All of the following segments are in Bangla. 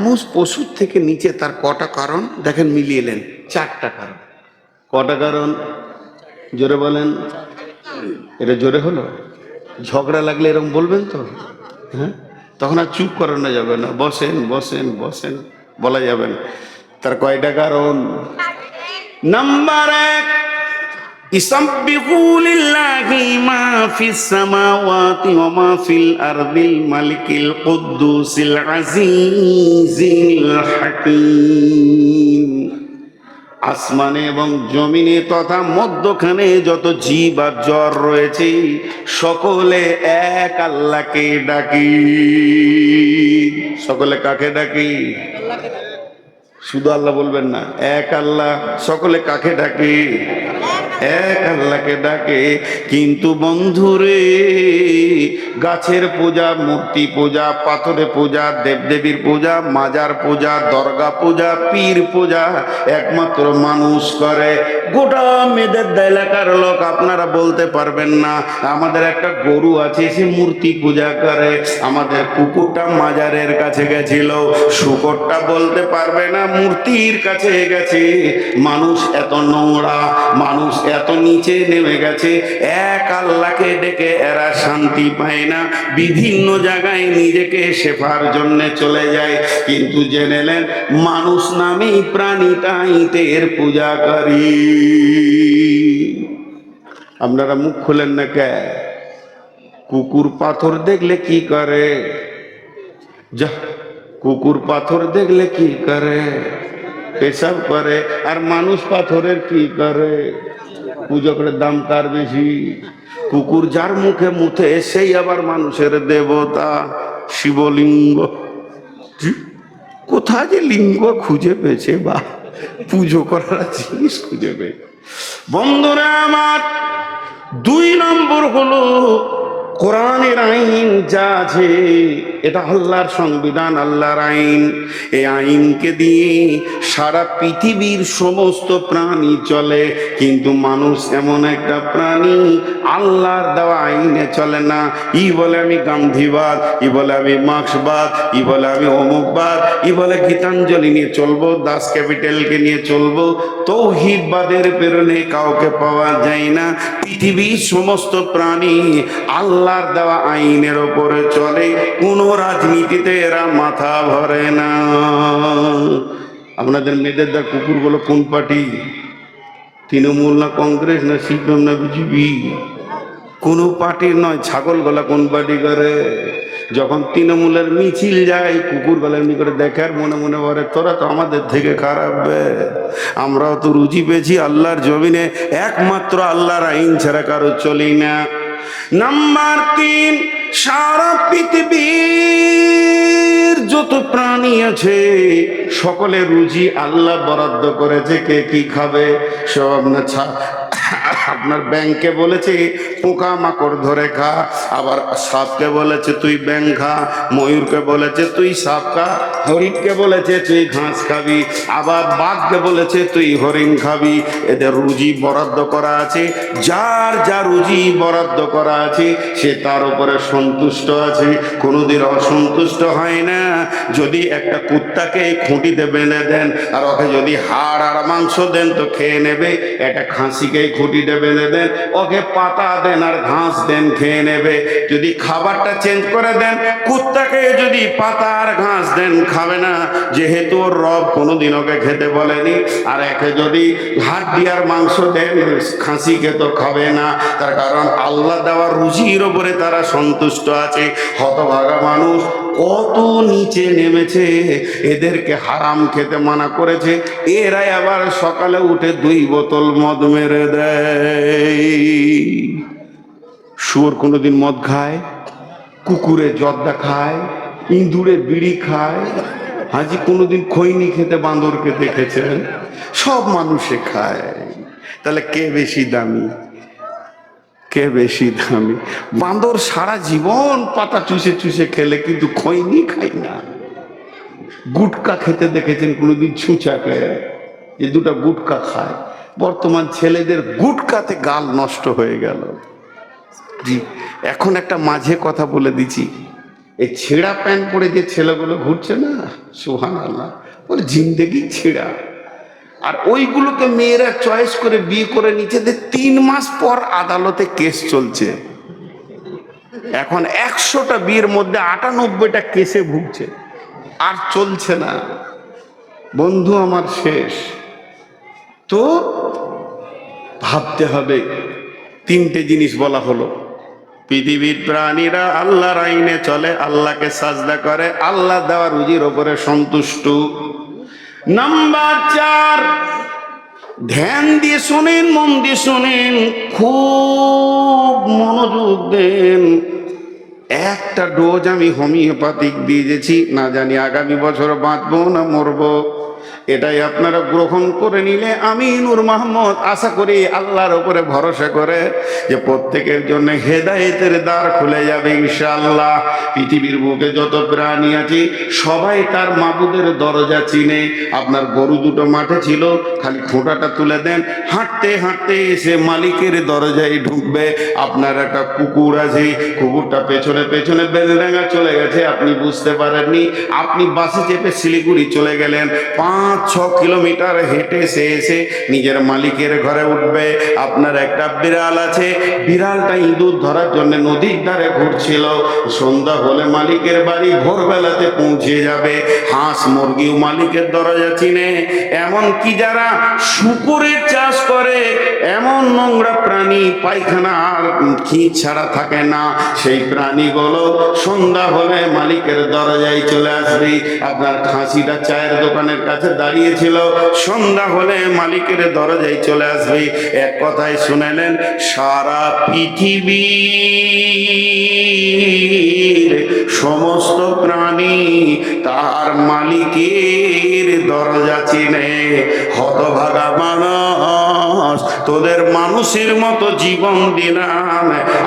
মানুষ পশুর থেকে নিচে তার কটা কারণ? দেখেন মিলিয়ে নেন চারটা কারণ। কটা কারণ? জোরে বলেন। এটা জোরে হলো? ঝগড়া লাগলে এরকম বলবেন তো? হ্যাঁ? তখন আর চুপ করানো যাবে না। বসেন বসেন বসেন বলা যাবে না। তার কয়টা কারণ? নাম্বার এক ইসাব্বিহু লিল্লাহি আসমানে এবং জমিনে তথা মধ্যখানে যত জীব আর জ্বর রয়েছে, সকলে এক আল্লাহকে ডাকি। সকলে কাকে ডাকি? শুধু আল্লাহ বলবেন না, এক আল্লাহ সকলে কাকে ডাকে? এক আল্লাহকে ডাকে, কিন্তু বন্ধুরে, গাছের পূজা, মূর্তি পূজা পাথরে পূজা, দেবদেবীর পূজা, মাজার পূজা, দরগা পূজা, পীর পূজা একমাত্র মানুষ করে। গোটা মেয়েদের এলাকার লোক আপনারা বলতে পারবেন না, আমাদের একটা গরু আছে, সে মূর্তি পূজা করে। আমাদের কুকুরটা মাজারের কাছে গেছিল, শুকরটা বলতে পারবে না, মূর্তির কাছে গেছে। মানুষ এত নোংরা, মানুষ এত নিচে নেমে গেছে। এক আল্লাহকে ডেকে এরা শান্তি পায় না। বিভিন্ন জায়গায় নিজেকে শেফার জন্য চলে যায়। কিন্তু জেনে নেন, মানুষ নামেই প্রাণীটাই তের করি আপনারা মুখ খুলেন না কে? কুকুর পাথর দেখলে কি করে? যা কুকুর পাথর দেখলে কি করে? পেশাব করে। আর মানুষ পাথরের কি করে? পুজো করে দাম কার বেশি? কুকুর যার মুখে মুখে সেই আবার মানুষের দেবতা, শিবলিঙ্গ। কোথায় যে লিঙ্গ খুঁজে পেয়েছে বা পুজো করার জিনিস খুঁজে পেয়ে বন্ধুরা আমার, দুই নম্বর হলো কোরআনের আইন যা আছে, এটা আল্লাহর সংবিধান, আল্লাহর আইন। এই আইনকে দিয়ে সারা পৃথিবীর সমস্ত প্রাণী চলে, কিন্তু মানুষ এমন একটা প্রাণী আল্লাহর দেওয়া আইনে চলে না। ই বলে আমি গান্ধীবাদ, ই বলে আমি মার্ক্সবাদ, ই বলে আমি অমুকবাদ, ই বলে গীতাঞ্জলি নিয়ে চলবো, দাস ক্যাপিটালকে নিয়ে চলবো। তৌহিদবাদের প্রেরণে কাউকে পাওয়া যায় না। পৃথিবীর সমস্ত প্রাণী আল্লাহর দেওয়া আইনের ওপরে চলে, কোনো রাজনীতিতে এরা মাথা ভরে না। আপনাদের মেয়েদের দা কুকুরগুলো কোন পার্টি? তৃণমূল না কংগ্রেস না সিপিএম না বিজেপি? কোনো পার্টির নয় ছাগল গলা কোন পার্টি করে? যখন তৃণমূলের মিছিল যায় কুকুর গলা এমনি করে দেখার মনে মনে করে তোরা তো আমাদের থেকে খারাপ আমরাও তো রুচি পেয়েছি, আল্লাহর জমিনে একমাত্র আল্লাহর আইন ছাড়া কারও চলি না। নাম্বার তিন, সারা পৃথিবীর যত প্রাণী আছে, সকলে রুজি আল্লাহ বরাদ্দ করেছে, কে কি খাবে? সব ছা- আপনার ব্যাংকে বলেছে, পোকা মাকড় ধরে খা। আবার সাপকে বলেছে, তুই ব্যাং খা। ময়ূরকে বলেছে, তুই সাপ খা। হরিণকে বলেছে, তুই ঘাস খাবি। আবার বাঘকে বলেছে, তুই হরিণ খাবি। এদের রুজি বরাদ্দ করা আছে। যার যা রুজি বরাদ্দ করা আছে, সে তার উপরে সন্তুষ্ট আছে। কোনোদিন অসন্তুষ্ট হয় না। যদি একটা কুত্তাকে খুঁটিতে বেঁধে দেন, আর ওকে যদি হাড় আর মাংস দেন, তো খেয়ে নেবে। একটা খাসিকে খুঁটিতে বেঁধে দেন, ওকে পাতা দেন আর ঘাস দেন, খেয়ে নেবে। যদি খাবারটা চেঞ্জ করে দেন, কুত্তাকে যদি পাতা আর ঘাস দেন, খাবে না। যেহেতু ওর রব কোনোদিন ওকে খেতে বলেনি, আর একে যদি হাত দিয়ার মাংস দেন, খাসিকে তো খাবে না। তার কারণ আল্লাহ দেওয়ার রুচির ওপরে তারা সন্তুষ্ট আছে। হতভাগা মানুষ কত নিচে নেমেছে, এদেরকে হারাম খেতে মানা করেছে। এরাই আবার সকালে উঠে দুই বোতল মদ মেরে দেয়। শুয়োর কোনোদিন মদ খায়, কুকুরে জর্দা খায়, ইঁদুরে বিড়ি খায়, হাজি কোনোদিন খৈনি খেতে বান্দরকে দেখেছেন সব মানুষে খায়। তাহলে কে বেশি দামি? কে বেশি দামি? বান্দর সারা জীবন পাতা চুষে চুষে খেলে, কিন্তু খৈনি খাই না। গুটকা খেতে দেখেছেন কোনোদিন ছুঁচাকে যে দুটা গুটকা খায়। বর্তমান ছেলেদের গুটকাতে গাল নষ্ট হয়ে গেল। জি, এখন একটা মাঝে কথা বলে দিছি এই ছেঁড়া প্যান্ট পরে যে ছেলেগুলো ঘুরছে না সুহান আল্লাহ বলে জিন্দেগি ছেঁড়া। আর ওইগুলোকে মেয়েরা চয়েস করে বিয়ে করে নিচ্ছে যে তিন মাস পর আদালতে কেস চলছে। এখন একশোটা বিয়ের মধ্যে আটানব্বইটা কেসে ভুগছে। আর চলছে না। বন্ধু আমার শেষ। তো ভাবতে হবে, তিনটে জিনিস বলা হলো। পৃথিবীর প্রাণীরা আল্লাহর আইনে চলে, আল্লাহকে সাজদা করে, আল্লাহ দেওয়া রুজির ওপরে সন্তুষ্ট। নাম্বার চার, ধ্যান দিয়ে শোনেন, মন দিয়ে শোনেন, খুব মনোযোগ দেন। একটা ডোজ আমি হোমিওপ্যাথিক দিয়েছি, না জানি আগামী বছর বাঁচবো না মরবো। এটাই আপনারা গ্রহণ করে নিলে আমি নূর মাহমদ আশা করি আল্লাহর উপরে ভরসা করে যে প্রত্যেকের জন্য হেদায়েতের দ্বার খুলে যাবে ইনশাআল্লাহ। পৃথিবীর বুকে যত প্রাণী আছে, সবাই তার মাবুদের দরজা চিনে। আপনার গরু দুটো মাঠে ছিল, খালি খোঁটাটা তুলে দেন। হাঁটতে হাঁটতে এসে মালিকের দরজায় ঢুকবে। আপনার একটা কুকুর আছে, কুকুরটা পেছনে পেছনে বেলডাঙ্গা চলে গেছে, আপনি বুঝতে পারেননি। আপনি বাসে চেপে শিলিগুড়ি চলে গেলেন। পাঁচ ছ কিলোমিটার হেঁটে সে এসে নিজের মালিকের ঘরে উঠবে। আপনার একটা বিড়াল আছে। বিড়ালটা ইঁদুর ধরার জন্য নদীর ধারে ঘুরছিল। সন্ধ্যা হলে মালিকের বাড়ি ভোরবেলাতে পৌঁছে যাবে। হাঁস মুরগিও মালিকের দরজা চিনে। এমন কি যারা শুকুরের চাষ করে এমন নোংরা প্রাণী, পায়খানা আর খিঁচ ছাড়া থাকে না। সেই প্রাণীগুলো সন্ধ্যা হলে মালিকের দরজায় চলে আসবে। আপনার খাসিটা চায়ের দোকানের কাছে দাঁড়িয়েছিল। সন্ধ্যা হলে মালিকের দরজায় চলে আসবে। এক কথায় শুনেলেন সারা পৃথিবী সমস্ত প্রাণী তার মালিকের দরজা চিনে। হতভাগা মানুষ তোদের মানুষের মতো জীবন দিলাম,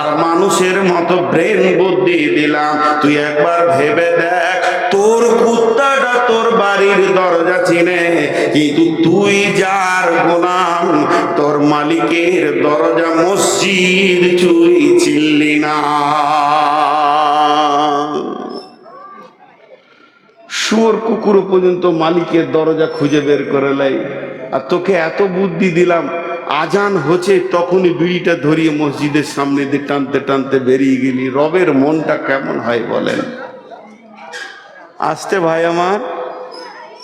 আর মানুষের মতো ব্রেন বুদ্ধি দিলাম। তুই একবার ভেবে দেখ, তোর কুত্তাটা তোর বাড়ির দরজা চিনে, কিন্তু তুই যার গোলাম, তোর মালিকের দরজা মসজিদ চুরি চিল্লি না। শুয়োর কুকুর পর্যন্ত মালিকের দরজা খুঁজে বের করে লাই, আর তোকে এত বুদ্ধি দিলাম আজান হচ্ছে, তখনই বিড়িটা ধরিয়ে মসজিদের সামনে দিয়ে টানতে টানতে বেরিয়ে গেলি। রবের মনটা কেমন হয় বলেন? আসতে ভাই আমার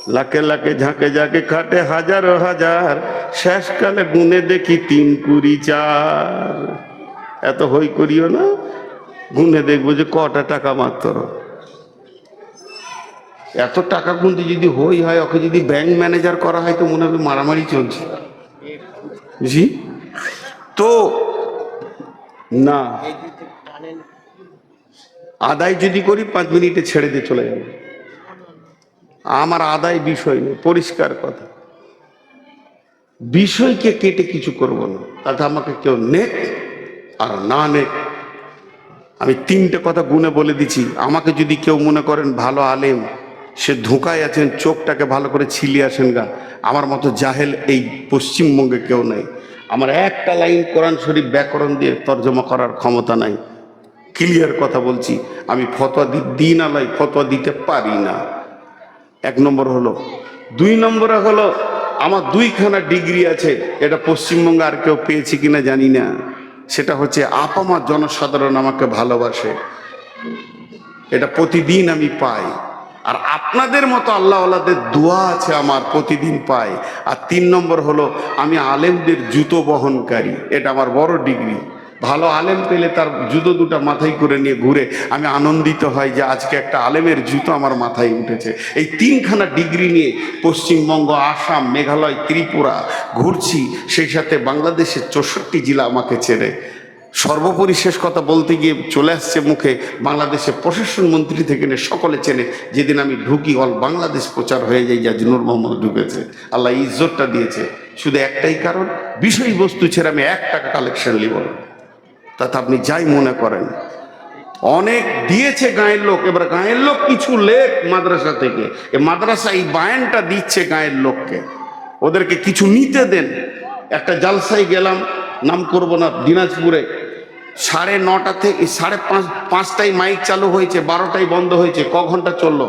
লাখে লাখে ঝাঁকে ঝাঁকে খাটে হাজার হাজার, শেষকালে গুনে দেখি তিন কুড়ি চার। এত হই করিও না, গুনে দেখব যে কটা টাকা মাত্র। এত টাকা গুনতে যদি হই হয়, ওকে যদি ব্যাংক ম্যানেজার করা হয়, তো মনে হবে মারামারি চলছে। জি? তো না। আদায় যদি করি পাঁচ মিনিটে ছেড়ে দিয়ে চলে যাবে। আমার আদায় বিষয় নেই পরিষ্কার কথা। বিষয়কে কেটে কিছু করব না। তাতে আমাকে কেউ নেক আর না নেক। আমি তিনটে কথা গুনে বলে দিচ্ছি। আমাকে যদি কেউ মনে করেন ভালো আলেম সে ধোঁকায় আছেন, চোখটাকে ভালো করে ছিলিয়ে আসেন গা। আমার মতো জাহেল এই পশ্চিমবঙ্গে কেউ নেই। আমার একটা লাইন কোরআন শরীফ ব্যাকরণ দিয়ে তর্জমা করার ক্ষমতা নাই। ক্লিয়ার কথা বলছি, আমি ফতোয়া দি, দিই না লাই, ফতোয়া দিতে পারি না। এক নম্বর হলো। দুই নম্বরে হলো, আমার দুইখানা ডিগ্রি আছে, এটা পশ্চিমবঙ্গে আর কেউ পেয়েছে কিনা জানি না। সেটা হচ্ছে আপামার জনসাধারণ আমাকে ভালোবাসে। এটা প্রতিদিন আমি পাই। আর আপনাদের মতো আল্লাহওয়ালাদের দোয়া আছে আমার প্রতিদিন পায়। আর তিন নম্বর হলো, আমি আলেমদের জুতো বহনকারী। এটা আমার বড় ডিগ্রি। ভালো আলেম পেলে তার জুতো দুটো মাথায় করে নিয়ে ঘুরে আমি আনন্দিত হই যে আজকে একটা আলেমের জুতো আমার মাথায় উঠেছে। এই তিনখানা ডিগ্রি নিয়ে পশ্চিমবঙ্গ, আসাম, মেঘালয়, ত্রিপুরা ঘুরছি, সেই সাথে বাংলাদেশের চৌষট্টি জেলা আমাকে চেনে সর্বোপরি শেষ কথা বলতে গিয়ে চলে আসছে মুখে বাংলাদেশের প্রশাসন মন্ত্রী থেকে নিয়ে সকলে চেনে, যেদিন আমি ঢুকি, অল বাংলাদেশ প্রচার হয়ে যায় যা নূর মোহাম্মদ ঢুকেছে। আল্লাহ ইজ্জতটা দিয়েছে। শুধু একটাই কারণ, বিষয়বস্তু ছেড়ে আমি এক টাকা কালেকশন নিব তাতে আপনি যাই মনে করেন। অনেক দিয়েছে গায়ের লোক, এবার গায়ের লোক কিছু লেখ মাদ্রাসা থেকে। এ মাদ্রাসা এই বায়ানটা দিচ্ছে গায়ের লোককে। ওদেরকে কিছু নিতে দেন। একটা জালসাই গেলাম, নাম করব না, দিনাজপুরে সাড়ে নটা থেকে, সাড়ে পাঁচ, পাঁচটায় মাইক চালু হয়েছে, বারোটায় বন্ধ হয়েছে, ক ঘণ্টা চলল?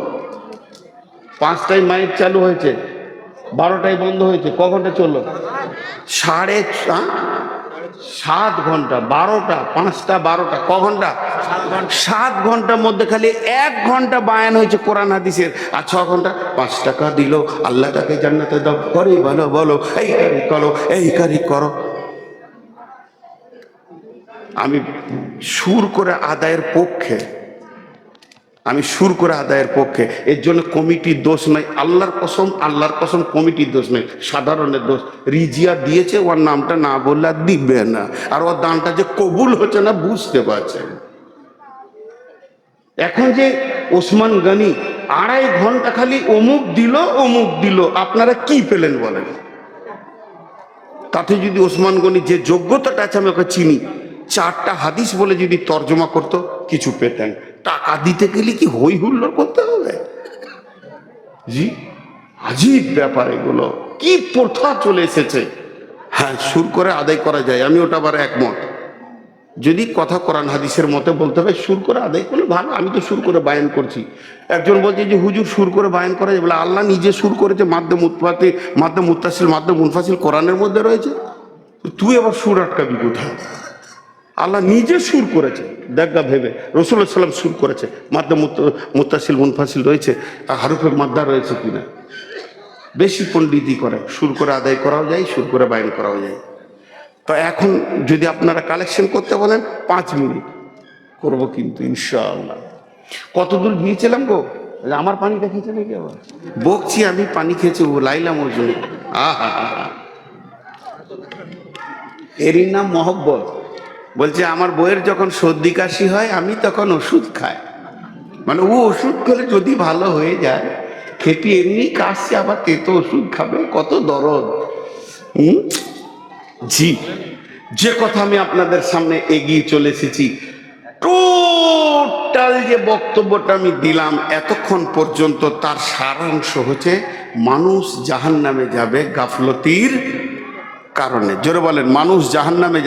পাঁচটায় মাইক চালু হয়েছে, বারোটায় বন্ধ হয়েছে, ক ঘণ্টা চলল? সাড়ে? সাত ঘণ্টা, বারোটা, পাঁচটা, বারোটা, ক ঘণ্টা? সাত ঘণ্টার মধ্যে খালি এক ঘণ্টা বায়ান হয়েছে কোরআন হাদিসের, আর ছ ঘণ্টা, পাঁচ টাকা দিল, আল্লাহ তাকে জান্নাতে দাও করে বলো বলো এই কারি করো, এই কারি করো। আমি সুর করে আদায়ের পক্ষে, আমি সুর করে আদায়ের পক্ষে। এর জন্য কমিটির দোষ নয় আল্লাহর কসম আল্লাহর কসম কমিটির দোষ নয় সাধারণের দোষ। রিজিয়া দিয়েছে, ওর নামটা না বললে আর দিবে না। আর ওর দানটা যে কবুল হচ্ছে না, বুঝতে পারছেন এখন যে ওসমান গনি আড়াই ঘণ্টা খালি অমুক দিল অমুক দিল, আপনারা কি পেলেন বলেন? তাতে যদি ওসমান গনি যে যোগ্যতাটা আছে, আমি ওকে চিনি। চারটা হাদিস বলে যদি তর্জমা করতো, কিছু পেতেন। টাকা দিতে গেলে কি হই হুল্লোড় করতে হবে? জি, আজীব ব্যাপার এগুলো। কি প্রথা চলে এসেছে? হ্যাঁ সুর করে আদায় করা যায়, আমি ওটা আবার একমত। যদি কথা কোরআন হাদিসের মতে বলতে হবে সুর করে আদায় করলে ভালো, আমি তো সুর করে বায়ান করছি। একজন বলছে যে, হুজুর সুর করে বায়ান করা যায়? বলে, আল্লাহ নিজে সুর করেছে, মাধ্যম উৎপাতে, মাধ্যম মুত্তাসিল, মাধ্যম মুনফাসিল কোরআনের মধ্যে রয়েছে। তুই আবার সুর আটকাবি কোথায়? আল্লাহ নিজে সুর করেছে। দেখা ভেবে। রসুল্লাহ সাল্লাম সুর করেছে। মাদ্দা মুত্তাসিল, মুনফাসিল রয়েছে। আর হারুফে মাদ্দা রয়েছে কিনা? বেশি পণ্ডিতই করে। সুর করে আদায় করাও যায়, সুর করে বায়ন করাও যায়। তো এখন যদি আপনারা কালেকশন করতে বলেন, পাঁচ মিনিট। করব কিন্তু, ইনশাআল্লাহ। কত দূর গিয়েছিলাম গো? আমার পানিটা খেয়েছে নাকি আবার? বকছি আমি, পানি খেয়েছি, ও লাইলাম ওর জন্য। আহা। এরই নাম মহব্বত। বলছে, আমার বইয়ের যখন সর্দি কাশি হয়, আমি তখন ওষুধ খাই। মানে ও ওষুধ খেলে যদি ভালো হয়ে যায়, খেপি এমনি কাশছে, আবার তেতো ওষুধ খাবে, কত দরদ। হুম? জি, যে কথা আমি আপনাদের সামনে এগিয়ে চলে এসেছি, টোটাল যে বক্তব্যটা আমি দিলাম এতক্ষণ পর্যন্ত তার সারাংশ হচ্ছে, মানুষ জাহান নামে যাবে গাফলতির কারণে। জোরে বলেন, মানুষ জাহান নামে